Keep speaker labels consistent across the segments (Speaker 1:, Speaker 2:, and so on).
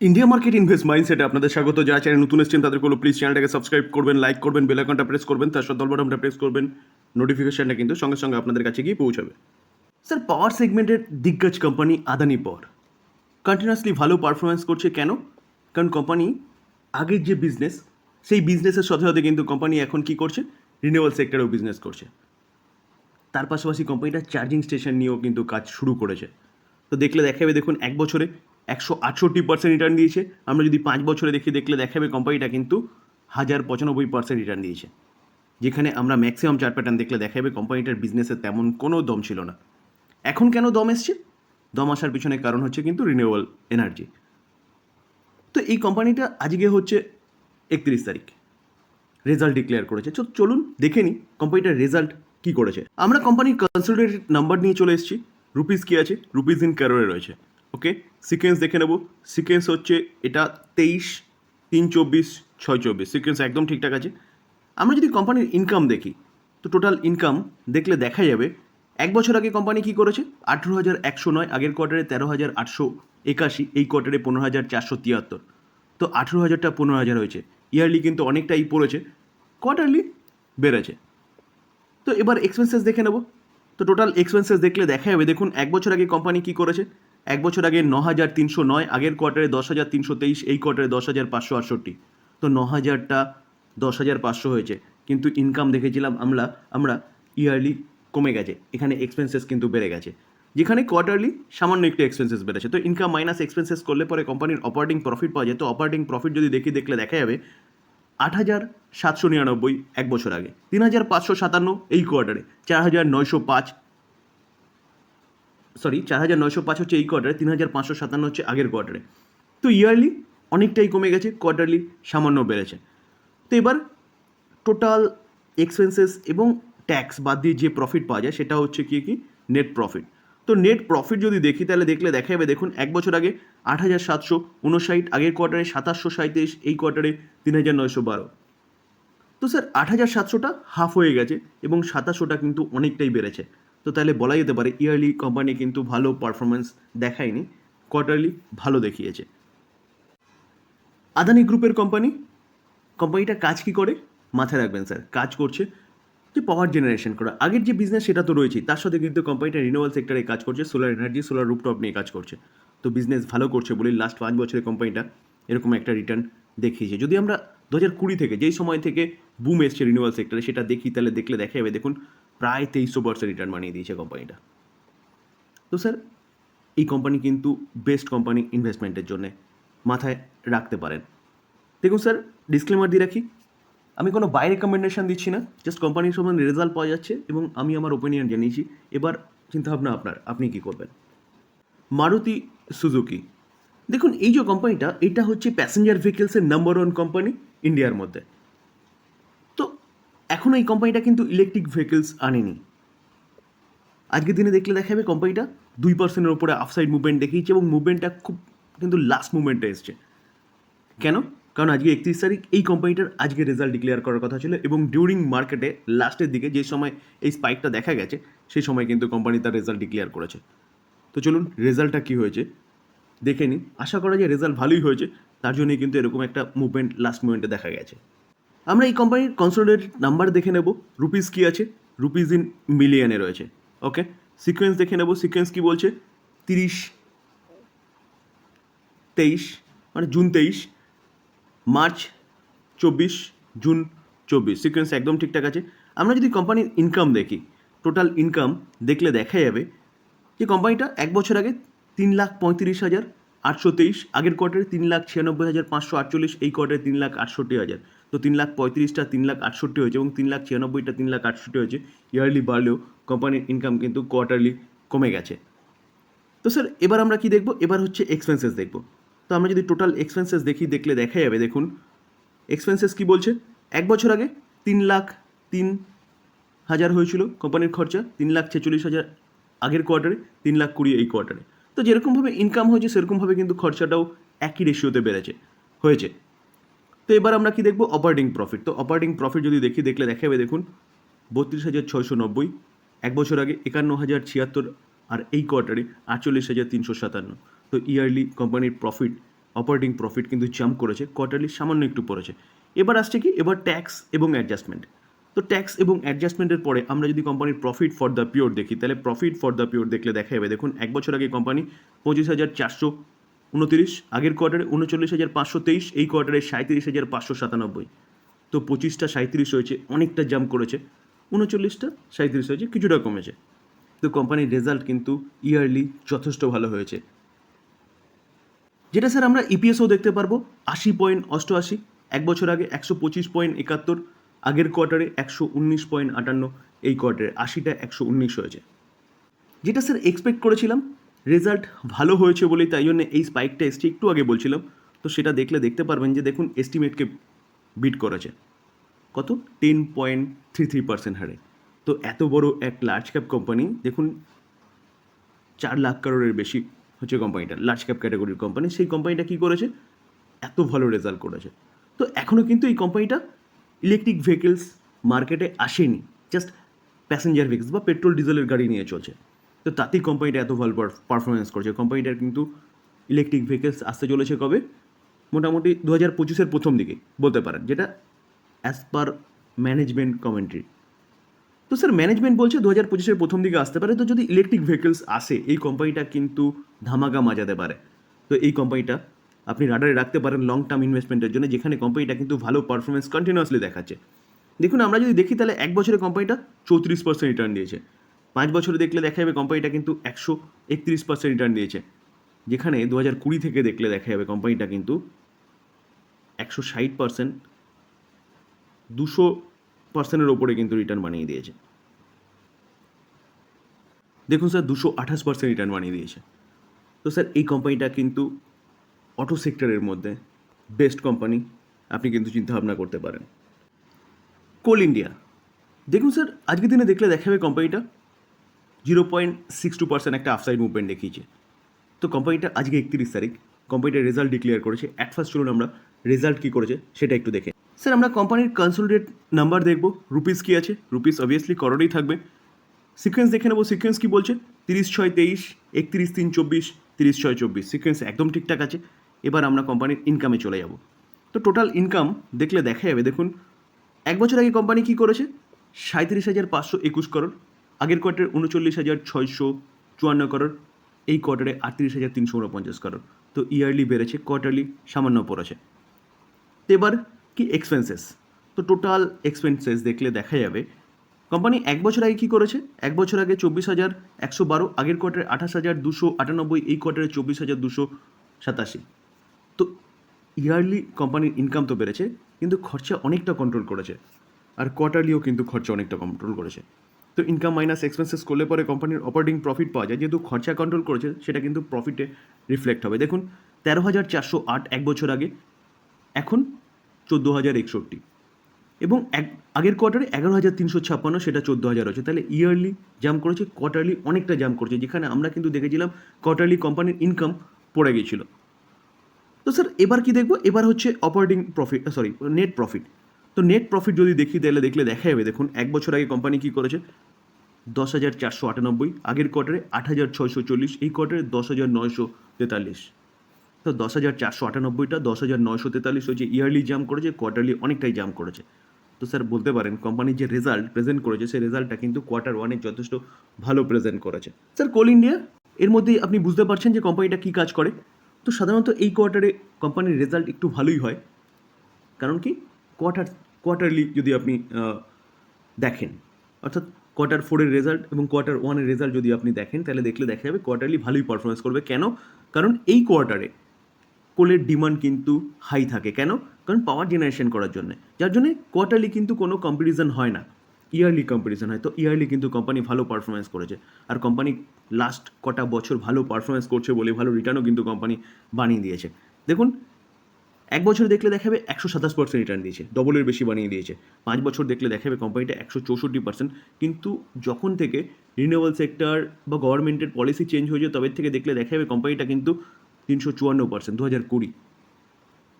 Speaker 1: India market invest মাইন্ডসেটে আপনাদের স্বাগত। যারা চ্যানেল নতুন এসেছেন, তাদের কোনো প্লিজ চ্যানেলটাকে সাবস্ক্রাইব করবেন লাইক করবেন বেল আইকনটা প্রেস করবেন, তার সাথে বাটনটা প্রেস করবেন। নোটিফিকেশনটা কিন্তু সঙ্গে সঙ্গে আপনাদের কাছে গিয়ে পৌঁছাবে। স্যার পাওয়ার সেগমেন্টের দিগ্গজ কোম্পানি আদানি পাওয়ার কন্টিনিউয়াসলি ভালো পারফরমেন্স করছে কেন? কারণ কোম্পানি আগের যে বিজনেস সেই বিজনেসের সাথে সাথে কিন্তু কোম্পানি এখন কি করছে? রিনিউয়াল সেক্টরেও বিজনেস করছে। তার পাশাপাশি কোম্পানিটা চার্জিং স্টেশন নিয়েও কিন্তু কাজ শুরু করেছে। তো দেখলে দেখাবে, দেখুন, এক বছরে একশো আটষট্টি পার্সেন্ট রিটার্ন দিয়েছে। আমরা যদি পাঁচ বছরে দেখি দেখলে দেখাবে কোম্পানিটা কিন্তু হাজার পঁচানব্বই পার্সেন্ট রিটার্ন দিয়েছে। যেখানে আমরা ম্যাক্সিমাম চার প্যাটার্ন দেখলে দেখাবে কোম্পানিটার বিজনেসে তেমন কোনো দম ছিল না। এখন কেন দম এসছে? দম আসার পিছনে কারণ হচ্ছে কিন্তু রিনিউয়েবল এনার্জি তো এই কোম্পানিটা আজকে হচ্ছে একত্রিশ তারিখ। রেজাল্ট ডিক্লেয়ার করেছে। তো চলুন দেখে নিই কোম্পানিটার রেজাল্ট কি করেছে। আমরা কোম্পানির কনসোলিডেটেড নাম্বার নিয়ে চলে এসেছি। রুপিস কি আছে? রুপিস ইন ক্যারোরে রয়েছে। ওকে সিকোয়েন্স দেখে নেব। সিকোয়েন্স হচ্ছে এটা তেইশ, তিন চব্বিশ, ছয় চব্বিশ। সিকোয়েন্স একদম ঠিকঠাক আছে। আমরা যদি কোম্পানির ইনকাম দেখি, তো টোটাল ইনকাম দেখলে দেখা যাবে, এক বছর আগে কোম্পানি কি করেছে? আঠেরো হাজার একশো নয়, আগের কোয়ার্টারে তেরো হাজার আটশো একাশি, এই কোয়ার্টারে পনেরো হাজার চারশো তিয়াত্তর। তো আঠেরো হাজারটা পনেরো হাজার হয়েছে। ইয়ারলি কিন্তু অনেকটাই পড়েছে। কোয়ার্টারলি বেড়েছে। তো এবার এক্সপেন্সেস দেখে নেব। তো টোটাল এক্সপেন্সেস দেখলে দেখা যাবে, দেখুন, এক বছর আগে কোম্পানি কি করেছে? এক বছর আগে ন হাজার তিনশো নয়, আগের কোয়ার্টারে দশ হাজার তিনশো তেইশ, এই কোয়ার্টারে দশ হাজার পাঁচশো আটষট্টি। তো ন হাজারটা দশ হাজার পাঁচশো হয়েছে। কিন্তু ইনকাম দেখেছিলাম আমরা আমরা ইয়ারলি কমে গেছে। এখানে এক্সপেন্সেস কিন্তু বেড়ে গেছে। যেখানে কোয়ার্টারলি সামান্য একটু এক্সপেন্সেস বেড়েছে। তো ইনকাম মাইনাস এক্সপেন্সেস করলে পরে কোম্পানির অপারেটিং প্রফিট পাওয়া যায়। তো অপারেটিং প্রফিট যদি দেখি, দেখলে দেখা যাবে আট হাজার সাতশো নিরানব্বই এক বছর আগে, তিন হাজার পাঁচশো সাতান্ন এই কোয়ার্টারে চার হাজার নয়শো পাঁচ সরি চার হাজার নয়শো পাঁচ হচ্ছে এই কোয়ার্টারে তিন হাজার পাঁচশো সাতান্ন হচ্ছে আগের কোয়ার্টারে তো ইয়ারলি অনেকটাই কমে গেছে কোয়ার্টারলি সামান্য বেড়েছে। তো এবার টোটাল এক্সপেন্সেস এবং ট্যাক্স বাদ দিয়ে যে প্রফিট পাওয়া যায়, সেটা হচ্ছে কি কি? নেট প্রফিট তো নেট প্রফিট যদি দেখি, তাহলে দেখলে দেখা যাবে দেখুন, এক বছর আগে আট হাজার সাতশো উনষাট, আগের কোয়ার্টারে সাতাশশো সাঁত্রিশ এই কোয়ার্টারে তিন হাজার নয়শো বারো। তো স্যার আট হাজার সাতশোটা হাফ হয়ে গেছে এবং সাতাশশোটা কিন্তু অনেকটাই বেড়েছে। তো তাহলে বলা যেতে পারে ইয়ারলি কোম্পানি কিন্তু ভালো পারফরমেন্স দেখায়নি কোয়ার্টারলি ভালো দেখিয়েছে। আদানি গ্রুপের কোম্পানি কোম্পানিটা কাজ কি করে? মাথায় রাখবেন স্যার কাজ করছে যে পাওয়ার জেনারেশন করা। আগের যে বিজনেস সেটা তো রয়েছেই, তার সাথে কিন্তু কোম্পানিটা রিনিউয়াল সেক্টরে কাজ করছে সোলার এনার্জি সোলার রুপটপ নিয়ে কাজ করছে। তো বিজনেস ভালো করছে বলে লাস্ট পাঁচ বছরে কোম্পানিটা এরকম একটা রিটার্ন দেখিয়েছে। যদি আমরা দু হাজার কুড়ি থেকে, যেই সময় থেকে বুম এসছে রিনিউয়াল সেক্টরে সেটা দেখি, তাহলে দেখলে, দেখা যাবে দেখুন প্রায় তেইশশো পার্সেন্ট রিটার্ন বানিয়ে দিয়েছে কোম্পানিটা তো স্যার এই কোম্পানি কিন্তু বেস্ট কোম্পানি ইনভেস্টমেন্টের জন্যে মাথায় রাখতে পারেন। দেখুন স্যার ডিসক্লেমার দিয়ে রাখি, আমি কোনো বাই রেকমেন্ডেশন দিচ্ছি না জাস্ট কোম্পানির সম্বন্ধে রেজাল্ট পাওয়া যাচ্ছে এবং আমি আমার ওপিনিয়ন জানিয়েছি। এবার চিন্তাভাবনা আপনার, আপনি কি করবেন? মারুতি সুজুকি। দেখুন, এই যে কোম্পানিটা এটা হচ্ছে প্যাসেঞ্জার ভেহিকেলসের নাম্বার ওয়ান কোম্পানি ইন্ডিয়ার মধ্যে। এখন এই কোম্পানিটা কিন্তু ইলেকট্রিক ভেহিকেলস আনেনি। আজকের দিনে দেখলে দেখা যাবে কোম্পানিটা দুই পার্সেন্টের ওপরে আফসাইড মুভমেন্ট দেখিয়েছে এবং মুভমেন্টটা খুব কিন্তু লাস্ট মুভমেন্টে এসছে। কেন? কারণ আজকে একত্রিশ তারিখ, এই কোম্পানিটার আজকে রেজাল্ট ডিক্লেয়ার করার কথা ছিল এবং ডিউরিং মার্কেটে লাস্টের দিকে যে সময় এই স্পাইকটা দেখা গেছে, সেই সময় কিন্তু কোম্পানি তার রেজাল্ট ডিক্লেয়ার করেছে। তো চলুন রেজাল্টটা কী হয়েছে? দেখে নিন আশা করা যায় রেজাল্ট ভালোই হয়েছে, তার জন্যই কিন্তু এরকম একটা মুভমেন্ট লাস্ট মুভমেন্টে দেখা গেছে। আমরা এই কোম্পানির কনসোলিডেটেড নাম্বার দেখে নেব। রুপিস কী আছে? রুপিস ইন মিলিয়নে রয়েছে। ওকে সিকোয়েন্স দেখে নেব। সিকোয়েন্স কী বলছে? তিরিশ, তেইশ মানে জুন তেইশ, মার্চ চব্বিশ, জুন চব্বিশ। সিকোয়েন্স একদম ঠিকঠাক আছে। আমরা যদি কোম্পানির ইনকাম দেখি টোটাল ইনকাম দেখলে দেখা যাবে যে কোম্পানিটা এক বছর আগে তিন লাখ পঁয়ত্রিশ হাজার আটশো তেইশ, আগের কোয়ার্টারে তিন লাখ ছিয়ানব্বই হাজার পাঁচশো আটচল্লিশ, এই কোয়ার্টারে তিন লাখ আটষট্টি হাজার। তো তিন লাখ পঁয়ত্রিশটা, তিন লাখ আটষট্টি হয়েছে এবং তিন লাখ ছিয়ানব্বইটা, তিন লাখ আটষট্টি হয়েছে। ইয়ারলি বাড়লেও কোম্পানির ইনকাম কিন্তু কোয়ার্টারলি কমে গেছে। তো স্যার এবার আমরা কি দেখব? এবার হচ্ছে এক্সপেন্সেস দেখব। তো আমরা যদি টোটাল এক্সপেন্সেস দেখি, দেখলে দেখা যাবে, দেখুন এক্সপেন্সেস কি বলছে? এক বছর আগে তিন লাখ তিন হাজার হয়েছিল কোম্পানির খরচা, তিন লাখ ছেচল্লিশ হাজার আগের কোয়ার্টারে তিন লাখ কুড়ি এই কোয়ার্টারে তো যেরকমভাবে ইনকাম হয়েছে, সেরকমভাবে কিন্তু খরচাটাও একই রেশিওতে বেড়েছে, হয়েছে। তো এবার আমরা কি দেখব? অপারেটিং প্রফিট তো অপারেটিং প্রফিট যদি দেখি, দেখলে দেখাবে, দেখুন, বত্রিশ হাজার ছয়শো নব্বই, এক বছর আগে একান্ন হাজার ছিয়াত্তর, আর এই কোয়ার্টারে আটচল্লিশ হাজার তিনশো সাতান্ন। তো ইয়ারলি কোম্পানির প্রফিট অপারেটিং প্রফিট কিন্তু জাম্প করেছে কোয়ার্টারলি সামান্য একটু পড়েছে। এবার আসছে কি? এবার ট্যাক্স এবং অ্যাডজাস্টমেন্ট তো ট্যাক্স এবং অ্যাডজাস্টমেন্টের পরে আমরা যদি কোম্পানির প্রফিট ফর দ্য পিওর দেখি, তাহলে প্রফিট ফর দ্য পিওর দেখলে দেখা যাবে দেখুন, এক বছর আগে কোম্পানি পঁচিশ হাজার চারশো উনতিরিশ, আগের কোয়ার্টারে উনচল্লিশ হাজার পাঁচশো তেইশ, এই কোয়ার্টারে সাঁত্রিশ হাজার পাঁচশো সাতানব্বই। তো পঁচিশটা সাঁত্রিশ হয়েছে, অনেকটা জাম্প করেছে। উনচল্লিশটা সাঁত্রিশ হয়েছে, কিছুটা কমেছে। তো কোম্পানির রেজাল্ট কিন্তু ইয়ারলি যথেষ্ট ভালো হয়েছে। যেটা স্যার আমরা ইপিএসও দেখতে পারব, আশি পয়েন্ট অষ্টআশি, এক বছর আগে একশো পঁচিশ পয়েন্ট একাত্তর, আগের কোয়ার্টারে একশো উনিশ পয়েন্ট আটান্ন, এই কোয়ার্টারে আশিটা একশো উনিশ হয়েছে। যেটা স্যার এক্সপেক্ট করেছিলাম রেজাল্ট ভালো হয়েছে বলেই তাই জন্য এই স্পাইকটা এসছে, একটু আগে বলছিলাম। তো সেটা দেখলে দেখতে পারবেন যে দেখুন এস্টিমেটকে বিট করেছে। কত? Ten point three three percent হারে। তো এত বড় এক লার্জ ক্যাপ কোম্পানি দেখুন, চার লাখ কারোরের বেশি হচ্ছে কোম্পানিটা লার্জ ক্যাপ ক্যাটাগরির কোম্পানি সেই কোম্পানিটা কী করেছে? এত ভালো রেজাল্ট করেছে। তো এখনও কিন্তু এই কোম্পানিটা ইলেকট্রিক ভেহিকেলস মার্কেটে আসেনি জাস্ট প্যাসেঞ্জার ভেহিকলস বা পেট্রোল ডিজেলের গাড়ি নিয়ে চলছে। তো তাতেই কোম্পানিটা এত ভালো পারফরমেন্স করছে। কোম্পানিটার কিন্তু ইলেকট্রিক ভেহিকেলস আসতে চলেছে কবে? মোটামুটি দু হাজার পঁচিশের প্রথম দিকে, বলতে পারেন, যেটা অ্যাজ পার ম্যানেজমেন্ট কমেন্ট্রি তো স্যার ম্যানেজমেন্ট বলছে দু হাজার পঁচিশের প্রথম দিকে আসতে পারে, তো যদি ইলেকট্রিক ভেহিকলস আসে, এই কোম্পানিটা কিন্তু ধামাকা মাজাতে পারে। তো এই কোম্পানিটা আপনি রাডারে রাখতে পারেন লং টার্ম ইনভেস্টমেন্টের জন্য, যেখানে কোম্পানিটা কিন্তু ভালো পারফরমেন্স কন্টিনিউয়াসলি দেখাচ্ছে। দেখুন, আমরা যদি দেখি তাহলে এক বছরে কোম্পানিটা চৌত্রিশ পার্সেন্ট রিটার্ন দিয়েছে। পাঁচ বছরে দেখলে দেখা যাবে কোম্পানিটা কিন্তু একশো একত্রিশ পার্সেন্ট রিটার্ন দিয়েছে। যেখানে দু হাজার কুড়ি থেকে দেখলে দেখা যাবে কোম্পানিটা কিন্তু একশো ষাট পার্সেন্ট দুশো পার্সেন্টের ওপরে কিন্তু রিটার্ন বানিয়ে দিয়েছে। দেখুন স্যার, দুশো আঠাশ পার্সেন্ট রিটার্ন বানিয়ে দিয়েছে। তো স্যার, এই কোম্পানিটা কিন্তু অটো সেক্টরের মধ্যে বেস্ট কোম্পানি আপনি কিন্তু চিন্তাভাবনা করতে পারেন। কোল ইন্ডিয়া, দেখুন স্যার, আজকের দিনে দেখলে দেখা যাবে কোম্পানিটা zero point six two percent একটা আফসাইড মুভমেন্ট দেখিয়েছে। তো কোম্পানিটা আজকে একত্রিশ তারিখ কোম্পানিটার রেজাল্ট ডিক্লেয়ার করেছে। অ্যাট ফার্স্ট চলুন আমরা রেজাল্ট কী করেছে সেটা একটু দেখে স্যার আমরা কোম্পানির কনসোলিডেট নাম্বার দেখব রুপিস কী আছে? রুপিস অবভিয়াসলি করোডেই থাকবে। সিকোয়েন্স দেখে নেব সিকোয়েন্স কী বলছে? তিরিশ ছয় তেইশ, একত্রিশ তিন চব্বিশ, তিরিশ ছয় চব্বিশ। সিকোয়েন্স একদম ঠিকঠাক আছে। এবার আমরা কোম্পানির ইনকামে চলে যাব। তো টোটাল ইনকাম দেখলে দেখা যাবে, দেখুন, এক বছর আগে কোম্পানি কী করেছে? সাঁত্রিশ হাজার পাঁচশো একুশ করোড় আগের কোয়ার্টারে উনচল্লিশ হাজার ছয়শো চুয়ান্ন করোড় এই কোয়ার্টারে আটত্রিশ হাজার তিনশো উনপঞ্চাশ করোড় তো ইয়ারলি বেড়েছে কোয়ার্টারলি সামান্য পড়েছে। তো এবার কি এক্সপেন্সেস তো টোটাল এক্সপেন্সেস দেখলে দেখা যাবে কোম্পানি এক বছর আগে কী করেছে? এক বছর আগে চব্বিশ হাজার একশো বারো, আগের কোয়ার্টারে আঠাশ হাজার দুশো আটানব্বই, এই কোয়ার্টারে চব্বিশ হাজার দুশো সাতাশি। তো ইয়ারলি কোম্পানির ইনকাম তো বেড়েছে, কিন্তু খরচা অনেকটা কন্ট্রোল করেছে। আর কোয়ার্টারলিও কিন্তু খরচা অনেকটা কন্ট্রোল করেছে। তো ইনকাম মাইনাস এক্সপেন্সেস করলে পরে কোম্পানির অপারেটিং প্রফিট পাওয়া যায়। যেহেতু খরচা কন্ট্রোল করেছে, সেটা কিন্তু প্রফিটে রিফ্লেক্ট হবে। দেখুন, তেরো হাজার চারশো আট এক বছর আগে, এখন চোদ্দ হাজার একষট্টি। এবং এক আগের কোয়ার্টারে এগারো হাজার তিনশো ছাপ্পান্ন, সেটা চোদ্দ হাজার হচ্ছে তাহলে ইয়ারলি জাম্প করেছে কোয়ার্টারলি অনেকটা জাম্প করেছে। যেখানে আমরা কিন্তু দেখেছিলাম কোয়ার্টারলি কোম্পানির ইনকাম পড়ে গিয়েছিল তো স্যার এবার কি দেখব? এবার হচ্ছে operating profit sorry net profit তো নেট প্রফিট যদি দেখি, তাহলে দেখলে দেখা যাবে দেখুন, এক বছর আগে কোম্পানি কী করেছে? দশ হাজার চারশো আটানব্বই, আগের কোয়ার্টারে আট হাজার ছয়শো চল্লিশ, এই কোয়ার্টারে দশ হাজার নয়শো তেতাল্লিশ। তো দশ হাজার চারশো আটানব্বইটা দশ হাজার নয়শো তেতাল্লিশ হচ্ছে ইয়ারলি জাম্প করেছে কোয়ার্টারলি অনেকটাই জাম্প করেছে। তো স্যার বলতে পারেন কোম্পানির যে রেজাল্ট প্রেজেন্ট করেছে, সেই রেজাল্টটা কিন্তু কোয়ার্টার ওয়ানে যথেষ্ট ভালো প্রেজেন্ট করেছে। স্যার কোল ইন্ডিয়া এর মধ্যেই আপনি বুঝতে পারছেন যে কোম্পানিটা কী কাজ করে। তো সাধারণত এই কোয়ার্টারে কোম্পানির রেজাল্ট একটু ভালোই হয়। কারণ কি? কোয়ার্টার কোয়ার্টারলি যদি আপনি দেখেন, অর্থাৎ কোয়ার্টার ফোরের রেজাল্ট এবং কোয়ার্টার ওয়ানের রেজাল্ট যদি আপনি দেখেন, তাহলে দেখলে দেখা যাবে কোয়ার্টারলি ভালোই পারফরমেন্স করবে। কেন? কারণ এই কোয়ার্টারে কোলের ডিমান্ড কিন্তু হাই থাকে। কেন? কারণ পাওয়ার জেনারেশন করার জন্য। যার জন্য কোয়ার্টারলি কিন্তু কোনো কম্পিটিশন হয় না। ইয়ারলি কম্পিটিশন হয়। তো ইয়ারলি কিন্তু কোম্পানি ভালো পারফরমেন্স করেছে। আর কোম্পানি লাস্ট কটা বছর ভালো পারফরমেন্স করছে বলে ভালো রিটার্নও কিন্তু কোম্পানি বানিয়ে দিয়েছে। দেখুন এক বছর দেখলে দেখাবে একশো সাতাশ পার্সেন্ট রিটার্ন দিয়েছে ডবলের বেশি বানিয়ে দিয়েছে। পাঁচ বছর দেখলে দেখাবে কোম্পানিটা একশো চৌষট্টি পার্সেন্ট কিন্তু যখন থেকে রিনিউয়েবল সেক্টর বা গভর্নমেন্টের পলিসি চেঞ্জ হয়েছে, তবে থেকে দেখলে দেখাবে কোম্পানিটা কিন্তু তিনশো চুয়ান্ন পার্সেন্ট দু হাজার কুড়ি।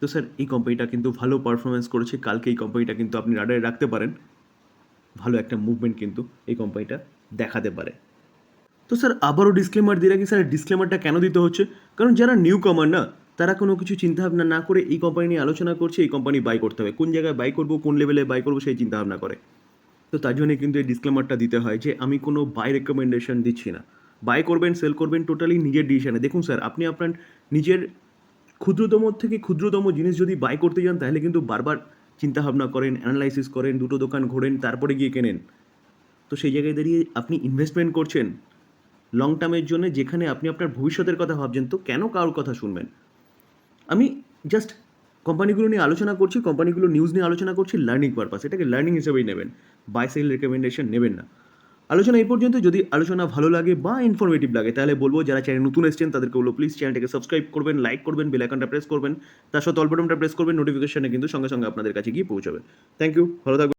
Speaker 1: তো স্যার এই কোম্পানিটা কিন্তু ভালো পারফরমেন্স করেছে। কালকে এই কোম্পানিটা কিন্তু আপনি রাডারে রাখতে পারেন। ভালো একটা মুভমেন্ট কিন্তু এই কোম্পানিটা দেখাতে পারে। তো স্যার আবারও ডিসক্লেমার দিয়ে রাখি। স্যার ডিসক্লেমারটা কেন দিতে হচ্ছে? কারণ যারা নিউ কামার না তারা কোনো কিছু চিন্তাভাবনা না করে এই কোম্পানি নিয়ে আলোচনা করছে, এই কোম্পানি বাই করতে হবে। কোন জায়গায় বাই করব, কোন লেভেলে বাই করব সেই চিন্তাভাবনা করে। তো তার জন্য কিন্তু এই ডিসক্লেমারটা দিতে হয় যে আমি কোনো বাই রেকমেন্ডেশন দিচ্ছি না। বাই করবেন সেল করবেন টোটালি নিজের ডিসিশনে দেখুন স্যার আপনি আপনার নিজের ক্ষুদ্রতম থেকে ক্ষুদ্রতম জিনিস যদি বাই করতে যান, তাহলে কিন্তু বারবার চিন্তাভাবনা করেন অ্যানালাইসিস করেন, দুটো দোকান ঘোরেন, তারপরে গিয়ে কেনেন। তো সেই জায়গায় দাঁড়িয়ে আপনি ইনভেস্টমেন্ট করছেন লং টার্মের জন্য যেখানে আপনি আপনার ভবিষ্যতের কথা ভাবছেন, তো কেন কারোর কথা শুনবেন? আমি জাস্ট কোম্পানিগুলো নিয়ে আলোচনা করছি কোম্পানিগুলো নিউজ নিয়ে আলোচনা করছি লার্নিং পারপাস এটাকে লার্নিং হিসেবেই নেবেন। বাই সেল রেকমেন্ডেশন নেবেন না। আলোচনা এই পর্যন্ত, যদি আলোচনা ভালো লাগে বা ইনফরমেটিভ লাগে, তাহলে বলব যারা চ্যানেল নতুন এসছেন, তাদেরকে বলব প্লিজ চ্যানেলটাকে সাবস্ক্রাইব করবেন লাইক করবেন বেল আইকনটা প্রেস করবেন। তার সাথে অল বাটনটা প্রেস করবেন নোটিফিকেশনে কিন্তু সঙ্গে সঙ্গে আপনাদের কাছে গিয়ে পৌঁছাবে। থ্যাংক ইউ ভালো থাকবেন।